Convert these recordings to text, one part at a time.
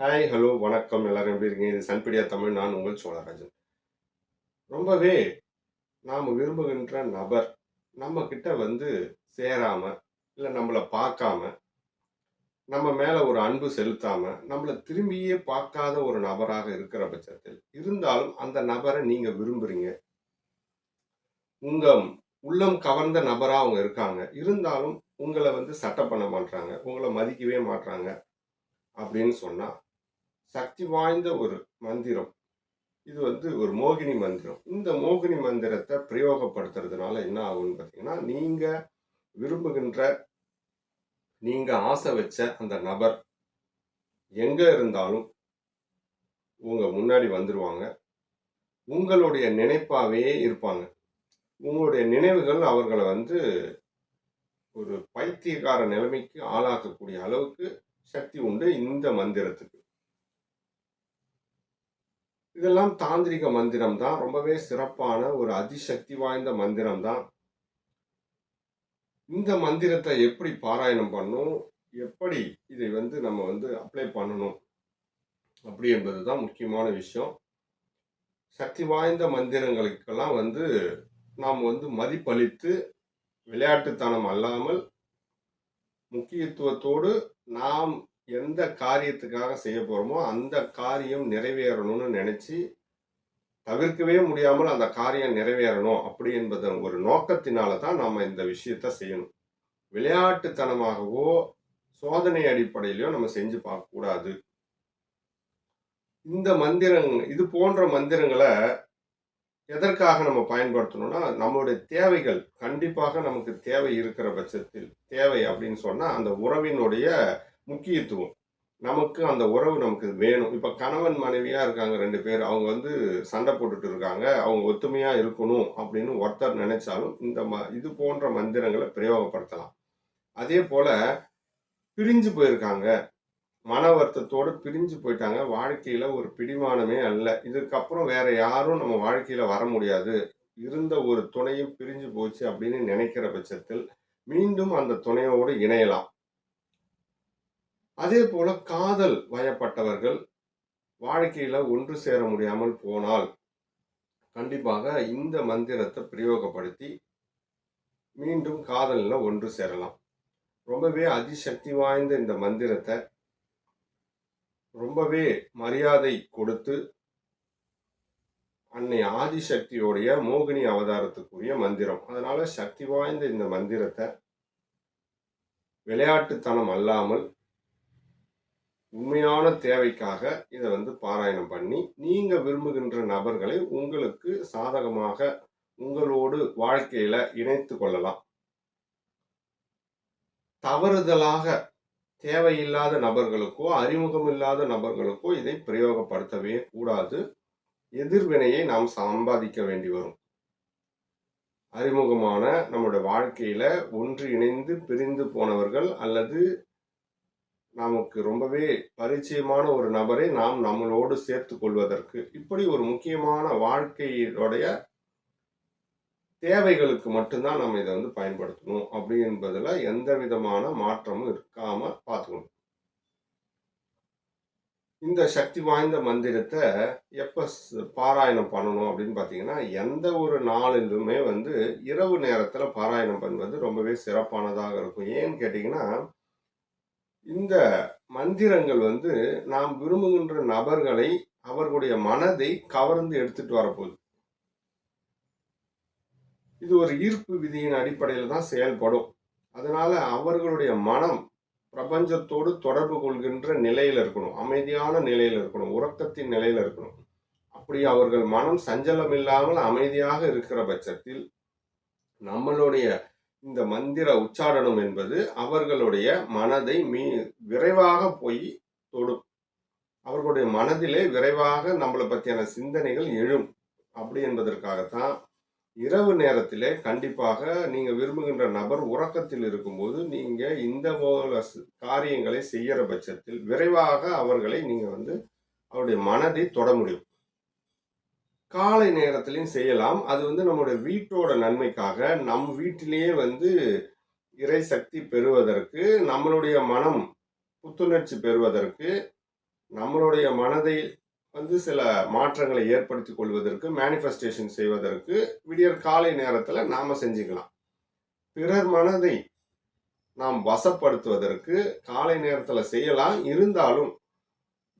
Hi hello வணக்கம். எல்லாரும் எப்படி இருக்கீங்க? இது சன்பீடியா தமிழ். நான் உங்கள் சோழராஜன். ரொம்பவே நாம் விரும்புகின்ற நபர் நம்ம கிட்ட வந்து சேராம இல்லை நம்மளை பார்க்காம நம்ம மேல ஒரு அன்பு செலுத்தாம நம்மளை திரும்பியே பார்க்காத ஒரு நபராக இருக்கிற பட்சத்தில் இருந்தாலும் அந்த நபரை நீங்க விரும்புறீங்க. உங்க உள்ளம் கவர்ந்த நபரா அவங்க இருக்காங்க. இருந்தாலும் உங்களை வந்து சட்டை பண்ண மாட்டாங்க உங்களை மதிக்கவே மாட்டாங்க அப்படின்னு சொன்னா சக்தி வாய்ந்த ஒரு மந்திரம். இது வந்து ஒரு மோகினி மந்திரம். இந்த மோகினி மந்திரத்தை பிரயோகப்படுத்துறதுனால என்ன ஆகும்னு பார்த்தீங்கன்னா நீங்கள் விரும்புகின்ற நீங்கள் ஆசை வச்ச அந்த நபர் எங்கே இருந்தாலும் உங்கள் முன்னாடி வந்துடுவாங்க உங்களுடைய நினைப்பாகவே இருப்பாங்க. உங்களுடைய நினைவுகள் அவர்களை வந்து ஒரு பைத்தியக்கார நிலைமைக்கு ஆளாக்கக்கூடிய அளவுக்கு சக்தி உண்டு இந்த மந்திரத்துக்கு. இதெல்லாம் தாந்திரிக மந்திரம் தான் ரொம்பவே சிறப்பான ஒரு அதிசக்தி வாய்ந்த மந்திரம் தான் இந்த மந்திரத்தை எப்படி பாராயணம் பண்ணணும்? எப்படி இதை வந்து நம்ம வந்து அப்ளை பண்ணணும்? அப்படி என்பது தான் முக்கியமான விஷயம். சக்தி வாய்ந்த மந்திரங்களுக்கெல்லாம் வந்து நாம் வந்து மதிப்பளித்து விளையாட்டுத்தனம் அல்லாமல் முக்கியத்துவத்தோடு நாம் எந்த காரியத்துக்காக செய்ய போகிறோமோ அந்த காரியம் நிறைவேறணும்னு நினச்சி தவிர்க்கவே முடியாமல் அந்த காரியம் நிறைவேறணும் அப்படி என்பதன் ஒரு நோக்கத்தினால தான் நம்ம இந்த விஷயத்த செய்யணும். விளையாட்டுத்தனமாகவோ சோதனை அடிப்படையிலையோ நம்ம செஞ்சு பார்க்கக்கூடாது இந்த மந்திரங் இது போன்ற மந்திரங்களை எதற்காக நம்ம பயன்படுத்தணும்னா நம்மளுடைய தேவைகள் கண்டிப்பாக நமக்கு தேவை இருக்கிற பட்சத்தில் தேவை அப்படின்னு சொன்னால் அந்த உறவினுடைய முக்கியத்துவம். நமக்கு அந்த உறவு நமக்கு வேணும். இப்ப கணவன் மனைவியா இருக்காங்க ரெண்டு பேர். அவங்க வந்து சண்டை போட்டுட்டு இருக்காங்க. அவங்க ஒத்துமையா இருக்கணும் அப்படின்னு ஒருத்தர் நினைச்சாலும் இந்த ம இது போன்ற மந்திரங்களை பிரயோகப்படுத்தலாம். அதே போல பிரிஞ்சு போயிருக்காங்க. மன வருத்தத்தோடு பிரிஞ்சு போயிட்டாங்க. வாழ்க்கையில ஒரு பிடிமானமே அல்ல. இதுக்கப்புறம் வேற யாரும் நம்ம வாழ்க்கையில வர முடியாது. இருந்த ஒரு துணையும் பிரிஞ்சு போச்சு அப்படின்னு நினைக்கிற பட்சத்தில் மீண்டும் அந்த துணையோடு இணையலாம். அதே போல காதல் வயப்பட்டவர்கள் வாழ்க்கையில ஒன்று சேர முடியாமல் போனால் கண்டிப்பாக இந்த மந்திரத்தை பிரயோகப்படுத்தி மீண்டும் காதலில் ஒன்று சேரலாம். ரொம்பவே அதிசக்தி வாய்ந்த இந்த மந்திரத்தை ரொம்பவே மரியாதை கொடுத்து அன்னை ஆதிசக்தியோடைய மோகினி அவதாரத்துக்குரிய மந்திரம். அதனால சக்தி வாய்ந்த இந்த மந்திரத்தை விளையாட்டுத்தனம் அல்லாமல் உண்மையான தேவைக்காக இதை வந்து பாராயணம் பண்ணி நீங்கள் விரும்புகின்ற நபர்களை உங்களுக்கு சாதகமாக உங்களோடு வாழ்க்கையில் இணைத்து கொள்ளலாம். தவறுதலாக தேவையில்லாத நபர்களுக்கோ அறிமுகம் இல்லாத நபர்களுக்கோ இதை பிரயோகப்படுத்தவே கூடாது. எதிர்வினையை நாம் சம்பாதிக்க வேண்டி வரும். அறிமுகமான நம்முடைய வாழ்க்கையில ஒன்று இணைந்து பிரிந்து போனவர்கள் அல்லது நமக்கு ரொம்பவே பரிச்சயமான ஒரு நபரை நாம் நம்மளோடு சேர்த்து கொள்வதற்கு இப்படி ஒரு முக்கியமான வாழ்க்கையினுடைய தேவைகளுக்கு மட்டும்தான் நம்ம இதை வந்து பயன்படுத்தணும் அப்படி என்பதில் எந்த விதமான மாற்றமும் இருக்காம பார்த்துக்கணும். இந்த சக்தி வாய்ந்த மந்திரத்தை எப்போ பாராயணம் பண்ணணும் அப்படின்னு பார்த்தீங்கன்னா எந்த ஒரு நாளிலுமே வந்து இரவு நேரத்தில் பாராயணம் பண்ணுவது ரொம்பவே சிறப்பானதாக இருக்கும். ஏன்னு கேட்டிங்கன்னா இந்த மந்திரங்கள் வந்து நாம் விரும்புகின்ற நபர்களை அவர்களுடைய மனதை கவர்ந்து எடுத்துட்டு வரப்போகுது இது ஒரு ஈர்ப்பு விதியின் அடிப்படையில் தான் செயல்படும். அதனால அவர்களுடைய மனம் பிரபஞ்சத்தோடு தொடர்பு கொள்கின்ற நிலையில் இருக்கணும். அமைதியான நிலையில் இருக்கணும். உறக்கத்தின் நிலையில் இருக்கணும். அப்படி அவர்கள் மனம் சஞ்சலம் இல்லாமல் அமைதியாக இருக்கிற பட்சத்தில் நம்மளுடைய இந்த மந்திர உச்சாரணம் என்பது அவர்களுடைய மனதை மீ விரைவாக போய் தொடும். அவர்களுடைய மனதிலே விரைவாக நம்மளை பற்றியான சிந்தனைகள் எழும். அப்படி என்பதற்காகத்தான் இரவு நேரத்திலே கண்டிப்பாக நீங்கள் விரும்புகின்ற நபர் உறக்கத்தில் இருக்கும்போது நீங்கள் இந்த போல காரியங்களை செய்கிற பட்சத்தில் விரைவாக அவர்களை நீங்கள் வந்து அவருடைய மனதை தொட முடியும். காலை நேரத்திலையும் செய்யலாம். அது வந்து நம்மளுடைய வீட்டோட நன்மைக்காக நம் வீட்டிலேயே வந்து இறை சக்தி பெறுவதற்கு நம்மளுடைய மனம் புத்துணர்ச்சி பெறுவதற்கு நம்மளுடைய மனதை வந்து சில மாற்றங்களை ஏற்படுத்தி கொள்வதற்கு மேனிஃபெஸ்டேஷன் செய்வதற்கு விடியற் காலை நேரத்தில் நாம் செஞ்சுக்கலாம். பிறர் மனதை நாம் வசப்படுத்துவதற்கு காலை நேரத்தில் செய்யலாம். இருந்தாலும்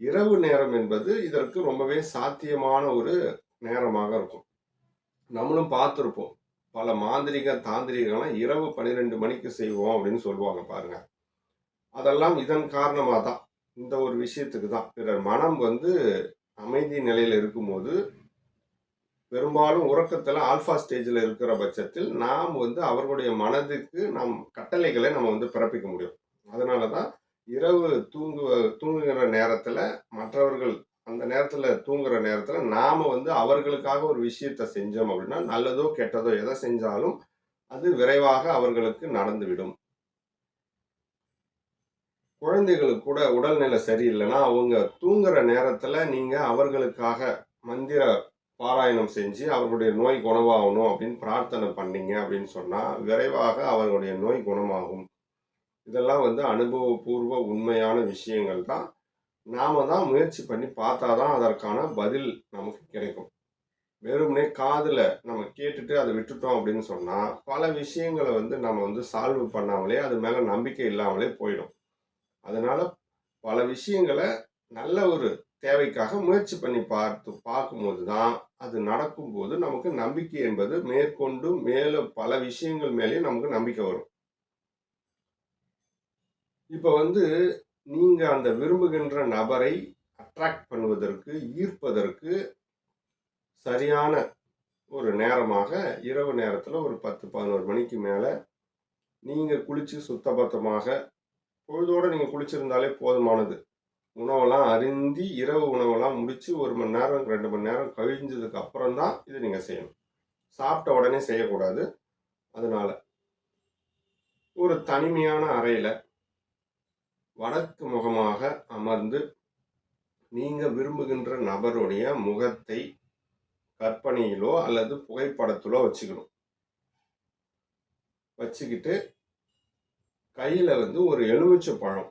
இரவு நேரம் என்பது இதற்கு ரொம்பவே சாத்தியமான ஒரு நேரமாக இருக்கும். நம்மளும் பார்த்துருப்போம். பல மாந்திரிக தாந்திரிகம்லாம் இரவு பன்னிரெண்டு மணிக்கு செய்வோம் அப்படின்னு சொல்லுவாங்க பாருங்க. அதெல்லாம் இதன் காரணமாக தான். இந்த ஒரு விஷயத்துக்கு தான். பிறர் மனம் வந்து அமைதி நிலையில் இருக்கும்போது பெரும்பாலும் உறக்கத்தில் ஆல்ஃபா ஸ்டேஜில் இருக்கிற பட்சத்தில் நாம் வந்து அவர்களுடைய மனதுக்கு நம் கட்டளைகளை நம்ம வந்து பிறப்பிக்க முடியும். அதனால தான் இரவு தூங்கு தூங்குகிற நேரத்தில் மற்றவர்கள் அந்த நேரத்தில் தூங்குற நேரத்தில் நாம் வந்து அவர்களுக்காக ஒரு விஷயத்தை செஞ்சோம் அப்படின்னா நல்லதோ கெட்டதோ எதை செஞ்சாலும் அது விரைவாக அவர்களுக்கு நடந்துவிடும். குழந்தைகளுக்கு கூட உடல்நிலை சரியில்லைன்னா அவங்க தூங்குற நேரத்தில் நீங்கள் அவர்களுக்காக மந்திர பாராயணம் செஞ்சு அவர்களுடைய நோய் குணமாகணும் அப்படின்னு பிரார்த்தனை பண்ணீங்க அப்படின்னு சொன்னால் விரைவாக அவர்களுடைய நோய் குணமாகும். இதெல்லாம் வந்து அனுபவபூர்வ உண்மையான விஷயங்கள் தான். நாம தான் முயற்சி பண்ணி பார்த்தா தான் அதற்கான பதில் நமக்கு கிடைக்கும். வெறுமனே காதில் நம்ம கேட்டுட்டு அதை விட்டுட்டோம் அப்படின்னு சொன்னால் பல விஷயங்களை வந்து நம்ம வந்து சால்வ் பண்ணாமலே அது மேலே நம்பிக்கை இல்லாமலே போயிடும். அதனால் பல விஷயங்களை நல்ல ஒரு தேவைக்காக முயற்சி பண்ணி பார்த்து பார்க்கும்போது தான் அது நடக்கும்போது நமக்கு நம்பிக்கை என்பது மேற்கொண்டு மேலே பல விஷயங்கள் மேலேயும் நமக்கு நம்பிக்கை வரும். இப்போ வந்து நீங்கள் அந்த விரும்புகின்ற நபரை அட்ராக்ட் பண்ணுவதற்கு ஈர்ப்பதற்கு சரியான ஒரு நேரமாக இரவு நேரத்தில் ஒரு பத்து பதினோரு மணிக்கு மேலே நீங்கள் குளித்து சுத்தபத்தமாக பொழுதோடு நீங்கள் குளிச்சிருந்தாலே போதுமானது. உணவெல்லாம் அருந்தி இரவு உணவெல்லாம் முடித்து ஒரு மணி நேரம் ரெண்டு மணி நேரம் கழிஞ்சதுக்கு அப்புறம் தான் இதை நீங்கள் செய்யணும். சாப்பிட்ட உடனே செய்யக்கூடாது. அதனால் ஒரு தனிமையான அறையில் வடக்கு முகமாக அமர்ந்து நீங்கள் விரும்புகின்ற நபருடைய முகத்தை கற்பனையிலோ அல்லது புகைப்படத்திலோ வச்சுக்கணும். வச்சுக்கிட்டு கையில் வந்து ஒரு எலுமிச்சை பழம்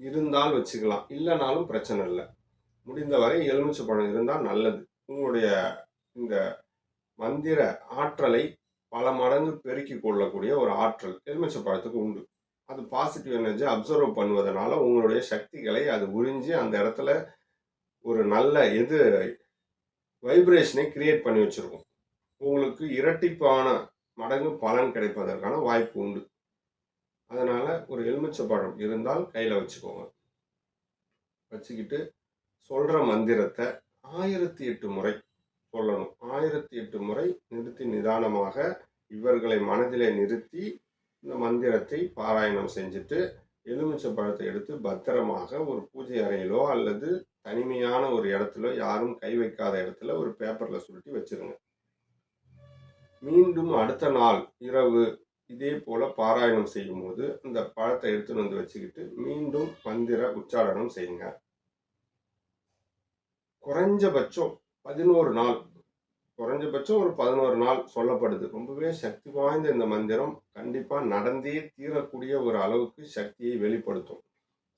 இருந்தால் வச்சுக்கலாம். இல்லைனாலும் பிரச்சனை இல்லை. முடிந்தவரை எலுமிச்சை பழம் இருந்தால் நல்லது. உங்களுடைய இந்த மந்திர ஆற்றலை பல மடங்கு பெருக்கிக் கொள்ளக்கூடிய ஒரு ஆற்றல் எலுமிச்சை பழத்துக்கு உண்டு. அது பாசிட்டிவ் எனர்ஜி அப்சர்வ் பண்ணுவதனால உங்களுடைய சக்திகளை அது உறிஞ்சி அந்த இடத்துல ஒரு நல்ல எது வைப்ரேஷனை கிரியேட் பண்ணி வச்சுருக்கும். உங்களுக்கு இரட்டிப்பான மடங்கு பலன் கிடைப்பதற்கான வாய்ப்பு உண்டு. அதனால் ஒரு எலுமிச்சை பழம் இருந்தால் கையில் வச்சுக்கோங்க. வச்சுக்கிட்டு சொல்கிற மந்திரத்தை ஆயிரத்தி எட்டு முறை சொல்லணும். ஆயிரத்தி எட்டு முறை நிறுத்தி நிதானமாக இவர்களை மனதிலே நிறுத்தி இந்த மந்திரத்தை பாராயணம் செஞ்சுட்டு எலுமிச்சை பழத்தை எடுத்து பத்திரமாக ஒரு பூஜை அறையிலோ அல்லது தனிமையான ஒரு இடத்துல யாரும் கை வைக்காத இடத்துல ஒரு பேப்பரில் சுருட்டி வச்சிருங்க. மீண்டும் அடுத்த நாள் இரவு இதே போல பாராயணம் செய்யும்போது அந்த பழத்தை எடுத்துன்னு வந்து வச்சுக்கிட்டு மீண்டும் மந்திர உச்சாரணம் செய்யுங்க. குறைஞ்சபட்சம் பதினோரு நாள் குறைஞ்சபட்சம் ஒரு பதினோரு நாள் சொல்லப்படுது. ரொம்பவே சக்தி வாய்ந்த இந்த மந்திரம் கண்டிப்பாக நடந்தே தீரக்கூடிய ஒரு அளவுக்கு சக்தியை வெளிப்படுத்தும்.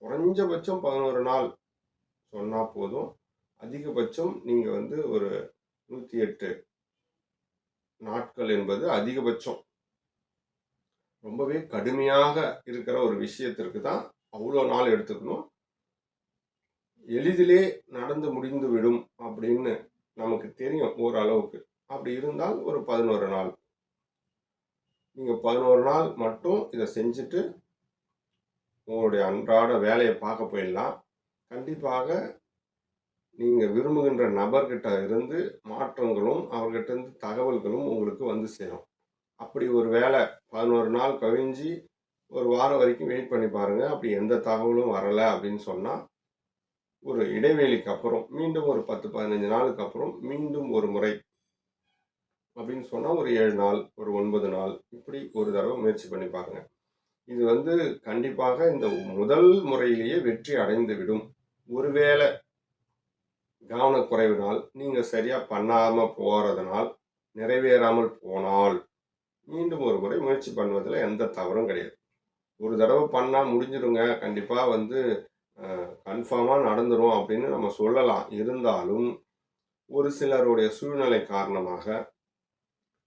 குறைஞ்சபட்சம் பதினோரு நாள் சொன்னால் போதும். அதிகபட்சம் நீங்கள் வந்து ஒரு நூற்றி எட்டு நாட்கள் என்பது அதிகபட்சம். ரொம்பவே கடுமையாக இருக்கிற ஒரு விஷயத்திற்கு தான் அவ்வளோ நாள் எடுத்துக்கணும். எளிதிலே நடந்து முடிந்து விடும் அப்படின்னு நமக்கு தெரியும் ஓரளவுக்கு. அப்படி இருந்தால் ஒரு பதினோரு நாள். நீங்கள் பதினோரு நாள் மட்டும் இதை செஞ்சுட்டு உங்களுடைய அன்றாட வேலையை பார்க்க போயிடலாம். கண்டிப்பாக நீங்கள் விரும்புகின்ற நபர்கிட்ட இருந்து மாற்றங்களும் அவர்கிட்ட இருந்து தகவல்களும் உங்களுக்கு வந்து சேரும். அப்படி ஒரு வேலை பதினோரு நாள் கழிஞ்சு ஒரு வாரம் வரைக்கும் வெயிட் பண்ணி பாருங்கள் அப்படி எந்த தகவலும் வரலை அப்படின்னு சொன்னால் ஒரு இடைவெளிக்கு அப்புறம் மீண்டும் ஒரு பத்து பதினஞ்சு நாளுக்கு அப்புறம் மீண்டும் ஒரு முறை அப்படின்னு சொன்னால் ஒரு ஏழு நாள் ஒரு ஒன்பது நாள் இப்படி ஒரு தடவை முயற்சி பண்ணி பாருங்க. இது வந்து கண்டிப்பாக இந்த முதல் முறையிலேயே வெற்றி அடைந்து விடும். ஒருவேளை கவனக்குறைவினால் நீங்கள் சரியாக பண்ணாமல் போகிறதுனால் நிறைவேறாமல் போனால் மீண்டும் ஒரு முறை முயற்சி பண்ணுவதில் எந்த தவறும் கிடையாது. ஒரு தடவை பண்ணால் முடிஞ்சிருங்க. கண்டிப்பாக வந்து கன்ஃபார்மாக நடந்துரும் அப்படின்னு நம்ம சொல்லலாம். இருந்தாலும் ஒரு சிலருடைய சூழ்நிலை காரணமாக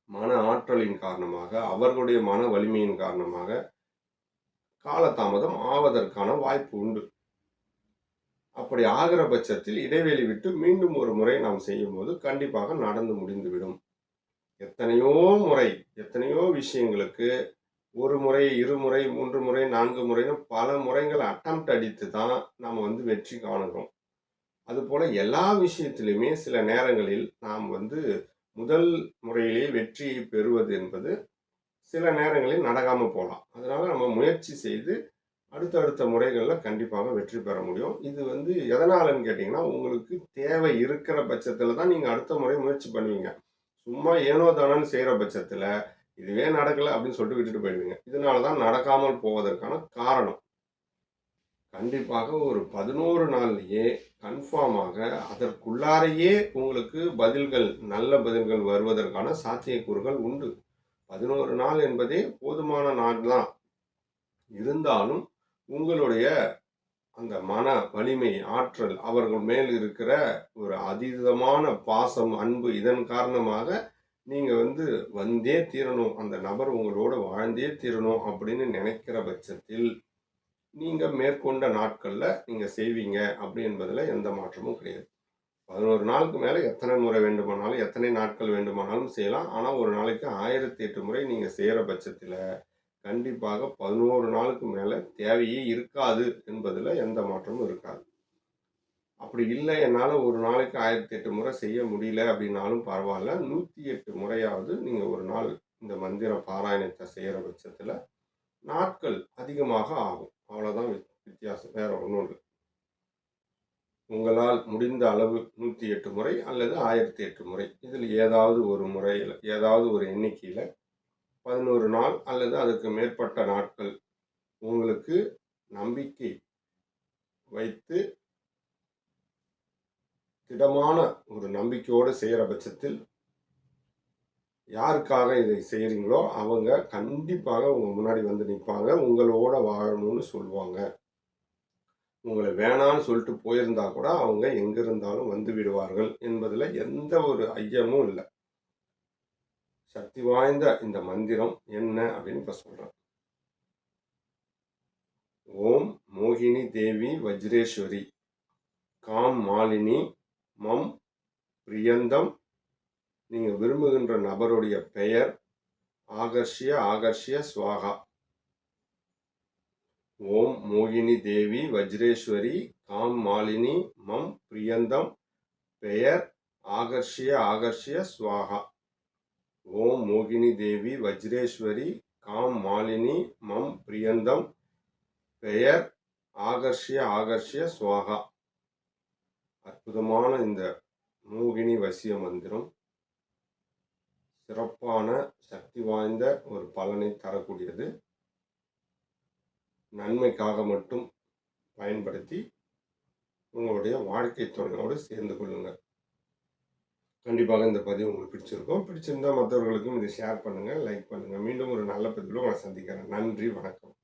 மன ஆற்றலின் காரணமாக அவர்களுடைய மன வலிமையின் காரணமாக காலதாமதம் ஆவதற்கான வாய்ப்பு உண்டு. அப்படி ஆகிற பட்சத்தில் இடைவெளி விட்டு மீண்டும் ஒரு முறை நாம் செய்யும்போது கண்டிப்பாக நடந்து முடிந்துவிடும். எத்தனையோ முறை எத்தனையோ விஷயங்களுக்கு ஒரு முறை இருமுறை மூன்று முறை நான்கு முறைன்னு பல முறைகள் அட்டம்ப்ட் அடித்து தான் நாம் வந்து வெற்றி காணுகிறோம். அதுபோல் எல்லா விஷயத்திலுமே சில நேரங்களில் நாம் வந்து முதல் முறையிலே வெற்றியை பெறுவது என்பது சில நேரங்களில் நடக்காமல் போகலாம். அதனால் நம்ம முயற்சி செய்து அடுத்தடுத்த முறைகளில் கண்டிப்பாக வெற்றி பெற முடியும். இது வந்து எதனாலன்னு கேட்டிங்கன்னா உங்களுக்கு தேவை இருக்கிற பட்சத்தில் தான் நீங்கள் அடுத்த முறை முயற்சி பண்ணுவீங்க. சும்மா ஏனோ தானோன்னு செய்கிற பட்சத்தில் இதுவே நடக்கலை அப்படின்னு சொல்லிட்டு விட்டுட்டு போயிடுவீங்க. இதனால தான் நடக்காமல் போவதற்கான காரணம். கண்டிப்பாக ஒரு பதினோரு நாள்லேயே கன்ஃபார்மாக அதற்குள்ளாரையே உங்களுக்கு பதில்கள் நல்ல பதில்கள் வருவதற்கான சாத்தியக்கூறுகள் உண்டு. பதினோரு நாள் என்பதே போதுமான நாள் தான் இருந்தாலும் உங்களுடைய அந்த மன வலிமை ஆற்றல் அவர்கள் மேல் இருக்கிற ஒரு அதீதமான பாசம் அன்பு இதன் காரணமாக நீங்கள் வந்து வந்தே தீரணும். அந்த நபர் உங்களோட வாழ்ந்தே தீரணும் அப்படின்னு நினைக்கிற பட்சத்தில் நீங்கள் மேற்கொண்ட நாட்களில் நீங்கள் செய்வீங்க அப்படி என்பதில் எந்த மாற்றமும் கிடையாது. பதினோரு நாளுக்கு மேலே எத்தனை முறை வேண்டுமானாலும் எத்தனை நாட்கள் வேண்டுமானாலும் செய்யலாம். ஆனால் ஒரு நாளைக்கு ஆயிரத்தி எட்டு முறை நீங்கள் செய்கிற பட்சத்தில் கண்டிப்பாக பதினோரு நாளுக்கு மேலே தேவையே இருக்காது என்பதில் எந்த மாற்றமும் இருக்காது. அப்படி இல்லை என்னால் ஒரு நாளைக்கு ஆயிரத்தி எட்டு முறை செய்ய முடியல அப்படின்னாலும் பரவாயில்ல. நூற்றி எட்டு முறையாவது நீங்கள் ஒரு நாள் இந்த மந்திர பாராயணத்தை செய்கிற பட்சத்தில் நாட்கள் அதிகமாக ஆகும். அவ்வளோதான் வித்தியாசம். வேற ஒன்றும் இல்லை. உங்களால் முடிந்த அளவு நூற்றி எட்டு முறை அல்லது ஆயிரத்தி எட்டு முறை. இதில் ஏதாவது ஒரு முறையில் ஏதாவது ஒரு எண்ணிக்கையில் பதினோரு நாள் அல்லது அதுக்கு மேற்பட்ட நாட்கள் உங்களுக்கு நம்பிக்கை வைத்து திடமான ஒரு நம்பிக்கையோடு செய்கிற பட்சத்தில் யாருக்காக இதை செய்கிறீங்களோ அவங்க கண்டிப்பாக உங்கள் முன்னாடி வந்து நிற்பாங்க உங்களோட வாழணும்னு சொல்லுவாங்க. உங்களை வேணான்னு சொல்லிட்டு போயிருந்தா கூட அவங்க எங்க இருந்தாலும் வந்து விடுவார்கள் என்பதில் எந்த ஒரு ஐயமும் இல்லை. சக்தி வாய்ந்த இந்த மந்திரம் என்ன அப்படின்னு இப்போ சொல்கிறேன் ஓம் மோகினி தேவி வஜ்ரேஸ்வரி. காம் மாலினி மம் பிரியந்தம். நீங்கள் விரும்புகின்ற நபருடைய பெயர் ஆகர்ஷிய ஆகர்ஷிய ஸ்வாகா ஓம் மோகினி தேவி வஜ்ரேஸ்வரி காம் மாலினி மம் பிரியந்தம். பெயர் ஆகர்ஷிய ஆகர்ஷிய சுவாகா. ஓம் மோகினி தேவி வஜ்ரேஸ்வரி காம் மாலினி மம் பிரியந்தம். பெயர் ஆகர்ஷிய ஆகர்ஷிய சுவாகா. அற்புதமான இந்த மூகினி வசிய மந்திரம். சிறப்பான சக்தி வாய்ந்த ஒரு பலனை தரக்கூடியது. நன்மைக்காக மட்டும் பயன்படுத்தி உங்களுடைய வாழ்க்கை துணையோடு சேர்ந்து கொள்ளுங்கள். கண்டிப்பாக இந்த பதிவு உங்களுக்கு பிடிச்சிருக்கும். பிடிச்சிருந்தால் மற்றவர்களுக்கும் இதை ஷேர் பண்ணுங்கள் லைக் பண்ணுங்கள் மீண்டும் ஒரு நல்ல பதிவில் உங்களை சந்திக்கிறேன். நன்றி வணக்கம்.